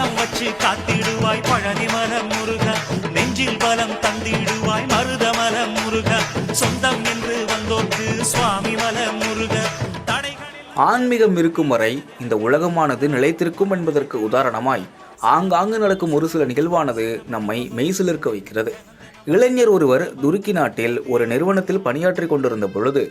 பாசம் வச்சு காத்திடுவாய். பழனி மலம் முருக நெஞ்சில் பலம் தந்திடுவாய். மருதமலம் முருக சொந்தம் என்று வந்தோர்க்கு சுவாமி மலம் முருக. ஆன்மீகம் இருக்கும் வரை இந்த உலகமானது நிலைத்திருக்கும் என்பதற்கு உதாரணமாய் ஆங்காங்கு நடக்கும் ஒரு சில நிகழ்வானது நம்மை மெய்சிலிருக்க வைக்கிறது. இளைஞர் ஒருவர் துருக்கி நாட்டில் ஒரு நிறுவனத்தில் பணியாற்றி கொண்டிருந்த பொழுது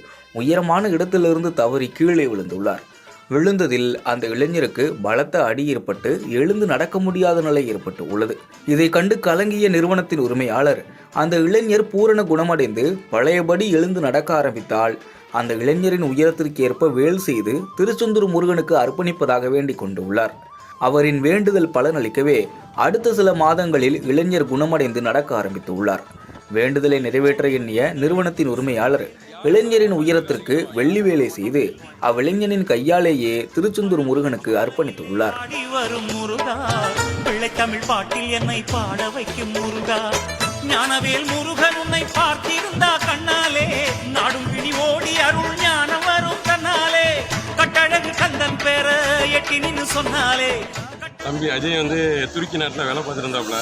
உயரமான இடத்திலிருந்து தவறி கீழே விழுந்துள்ளார். விழுந்ததில் அந்த இளைஞருக்கு பலத்த அடி ஏற்பட்டு எழுந்து நடக்க முடியாத நிலை ஏற்பட்டு உள்ளது. இதை கண்டு கலங்கிய நிறுவனத்தின் உரிமையாளர் அந்த இளைஞர் பூரண குணமடைந்து பழையபடி எழுந்து நடக்க ஆரம்பித்தால் அந்த இளைஞரின் உயரத்திற்கு ஏற்ப வேல் செய்து திருச்செந்தூர் முருகனுக்கு அர்ப்பணிப்பதாக வேண்டிக் கொண்டுள்ளார். அவரின் வேண்டுதல் பலனளிக்கவே அடுத்த சில மாதங்களில் இளைஞர் குணமடைந்து நடக்க ஆரம்பித்துள்ளார் வேண்டுதலை நிறைவேற்ற எண்ணிய நிறுவனத்தின் உரிமையாளர் இளைஞரின் உயரத்திற்கு வெள்ளி வேலை செய்து அவ்விளைஞனின் கையாலேயே திருச்செந்தூர் முருகனுக்கு அர்ப்பணித்துள்ளார். தமிழ் பாட்டில் என்னை பாட வைக்கும் முருகா. ஞானவேல் முருகன் உன்னை பார்த்திருந்தா கண்ணாலே நாடும் பிடி ஓடி அருள் ஞானம் வரும் தன்னாலே. கட்டழகு கந்தன் பேர எட்டி நின்னு சொன்னாலே. தம்பி அஜய் வந்து துருக்கி நாட்டில் வேலை பார்த்துருந்தாப்புல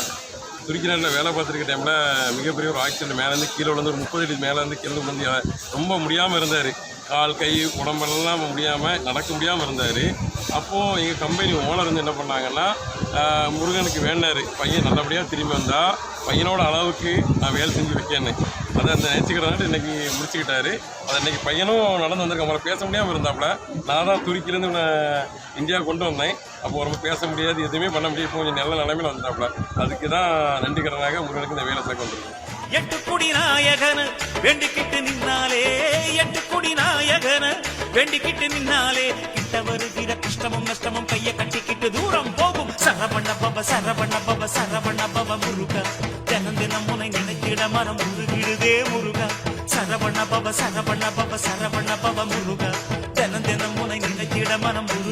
துருக்கி என்ன வேலை பார்த்துருக்க டைமில் மிகப்பெரிய ஒரு ஆக்சிடென்ட் மேலேருந்து கீழே விழுந்து ஒரு முப்பது அடி மேலேருந்து கீழே வந்து ரொம்ப முடியாமல் இருந்தார். கால் கை உடம்பெல்லாம் முடியாமல் நடக்க முடியாமல் இருந்தார். அப்போது எங்கள் கம்பெனி ஓனர் வந்து என்ன பண்ணாங்கன்னா முருகனுக்கு வேண்டாரு. பையன் நல்லபடியாக திரும்பி வந்தால் பையனோட அளவுக்கு நான் வேலை செஞ்சு வைக்கேன்னு. அதை அந்த நினச்சிக்கிறதாட்டு இன்றைக்கி முடிச்சுக்கிட்டாரு. அதை இன்றைக்கி பையனும் நடந்து வந்திருக்க அவரை பேச முடியாமல் இருந்தாப்புல. நான் தான் துருக்கிலேருந்து இவனை இந்தியா கொண்டு வந்தேன். அப்போ ரொம்ப பேச முடியாது எதுவுமே பண்ண முடியாது. கொஞ்சம் நல்ல நிலைமையில் வந்தாப்புல. அதுக்கு தான் நன்றிக்கிறனாக முருகனுக்கு இந்த வேலை சேர்க்க வந்திருக்கோம் எட்டு குடி நாயகன வேண்டிக்கிட்டு நின்னாலே எட்டு குடி நாயகன வேண்டிக்கிட்டு நின்னாலே கிட்ட வருகிற கஷ்டமும் நஷ்டமும் கைய கட்டிக்கிட்டு தூரம் போகும். சரவண பவ சரவண பவ சரவண பவ முருக தினம் தினம் உனை நினைத்திட மனம் முருகிடுதே முருக. சரவண பவ சரவண பவ சரவண பவ முருக தினம் தினம் உனை நினைத்திட மனம் முருகிடுதே